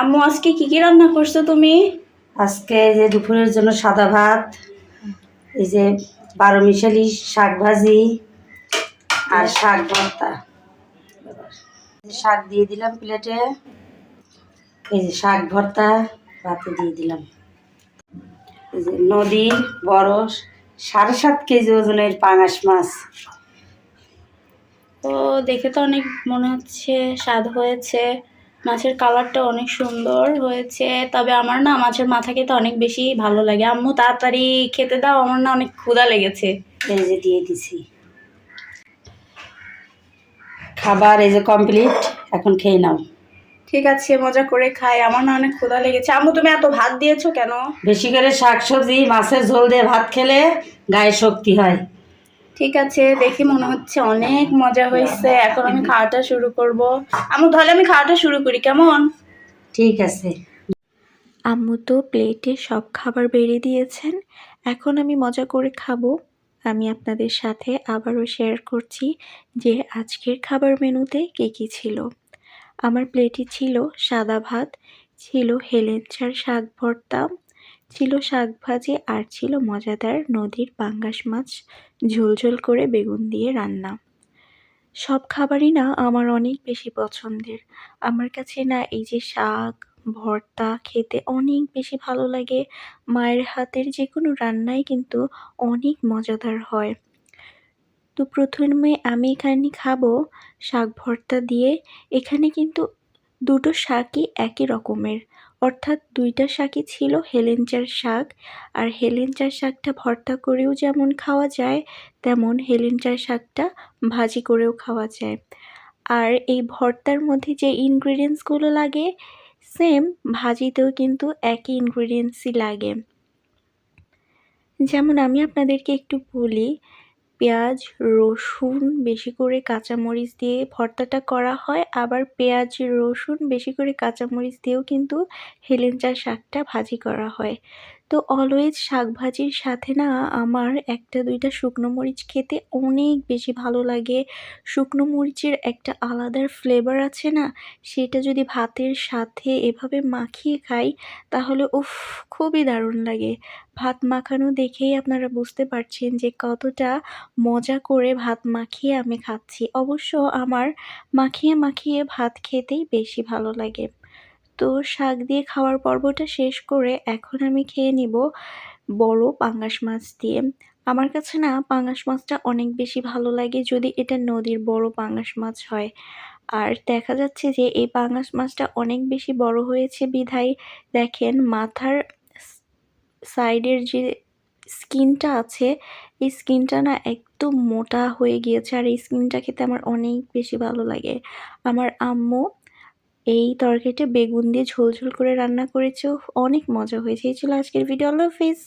আম্মু আজকে কি কি রান্না করছ তুমি? আজকে এই যে দুপুরের জন্য সাদা ভাত এই যে বারো মিশালি শাক ভাজি আর শাক ভর্তা। শাক দিয়ে দিলাম প্লেটে এই যে শাক ভর্তা ভাতে দিয়ে দিলাম। এই যে নদীর বড় সাড়ে সাত কেজি ওজনের পাঙাশ মাছ। ও দেখে তো অনেক মনে হচ্ছে স্বাদ হয়েছে। মাছের কালারটা অনেক সুন্দর হয়েছে। তবে আমার না মাছের মাথা খেতে অনেক বেশি ভালো লাগে। আম্মু তাড়াতাড়ি খেতে দাও আমার না অনেক ক্ষুধা লেগেছে। এই যে দিয়ে দিছি। খাবার এই যে কমপ্লিট এখন খেয়ে নাও। ঠিক আছে মজা করে খাই আমার না অনেক ক্ষুধা লেগেছে। আম্মু তুমি এত ভাত দিয়েছ কেন? বেশি করে শাক সবজি মাছের ঝোল দিয়ে ভাত খেলে গায়ে শক্তি হয়। ঠিক আছে দেখে মনে হচ্ছে অনেক মজা হয়েছে। এখন আমি খাওয়াটা শুরু করব। আম্মু তাহলে আমি খাওয়াটা শুরু করি কেমন? ঠিক আছে। আম্মু তো প্লেটে সব খাবার বেড়ে দিয়েছেন। এখন আমি মজা করে খাব। আমি আপনাদের সাথে আবারও শেয়ার করছি যে আজকের খাবার মেনুতে কী কী ছিল। আমার প্লেটে ছিল সাদা ভাত ছিল হেলেঞ্চার শাক ভর্তা ছিল শাক ভাজি আর ছিল মজাদার নদীর পাঙ্গাস মাছ ঝোলঝোল করে বেগুন দিয়ে রান্না। সব খাবারই না আমার অনেক বেশি পছন্দের। আমার কাছে না এই যে শাক, ভর্তা খেতে অনেক বেশি ভালো লাগে। মায়ের হাতের যে কোনো রান্নাই কিন্তু অনেক মজাদার হয়। তো প্রথমে আমি এখানে খাব শাক ভর্তা দিয়ে। এখানে কিন্তু দুটো শাকই একই রকমের। অর্থাৎ দুইটা শাকই ছিল, হেলেঞ্চার শাক। আর হেলেঞ্চার শাকটা ভর্তা করেও যেমন খাওয়া যায়, তেমন হেলেঞ্চার শাকটা ভাজি করেও খাওয়া যায়। আর এই ভর্তার মধ্যে যে ইনগ্রিডিয়েন্টসগুলো লাগে সেম ভাজিতেও কিন্তু একই ইনগ্রিডিয়েন্টসই লাগে। যেমন আমি আপনাদেরকে একটু বলি পেঁয়াজ, রসুন বেশি করে কাঁচামরিচ দিয়ে ভর্তাটা করা হয়। আবার পেঁয়াজ, রসুন বেশি করে কাঁচামরিচ দিয়েও কিন্তু হেলেঞ্চা শাকটা ভাজি করা হয়। তো অলওয়েজ শাক ভাজির সাথে না আমার একটা দুইটা শুকনো মরিচ খেতে অনেক বেশি ভালো লাগে। শুকনো মরিচের একটা আলাদা ফ্লেভার আছে না, সেটা যদি ভাতের সাথে এভাবে মাখিয়ে খাই, তাহলে উফ, খুবই দারুণ লাগে। ভাত মাখানো দেখেই আপনারা বুঝতে পারছেন যে কতটা মজা করে ভাত মাখিয়ে আমি খাচ্ছি। অবশ্য আমার মাখিয়ে মাখিয়ে ভাত খেতেই বেশি ভালো লাগে। তো শাক দিয়ে খাওয়ার পর্বটা শেষ করে এখন আমি খেয়ে নিব বড় পাঙ্গাস মাছ দিয়ে। আমার কাছে না পাঙ্গাস মাছটা অনেক বেশি ভালো লাগে যদি এটা নদীর বড় পাঙ্গাস মাছ হয়। আর দেখা যাচ্ছে যে এই পাঙ্গাস মাছটা অনেক বেশি বড় হয়েছে বিধায়। দেখেন মাথার সাইডের যে স্কিনটা আছে, এই স্কিনটা না একদম মোটা হয়ে গিয়েছে আর এই স্কিনটা খেতে আমার অনেক বেশি ভালো লাগে। আমার আম্মু এই তরকারিটা বেগুন দিয়ে ঝোল ঝোল করে রান্না করেছে, অনেক মজা হয়েছে। এই ছিল আজকের ভিডিও আল্লাহ হাফিজ।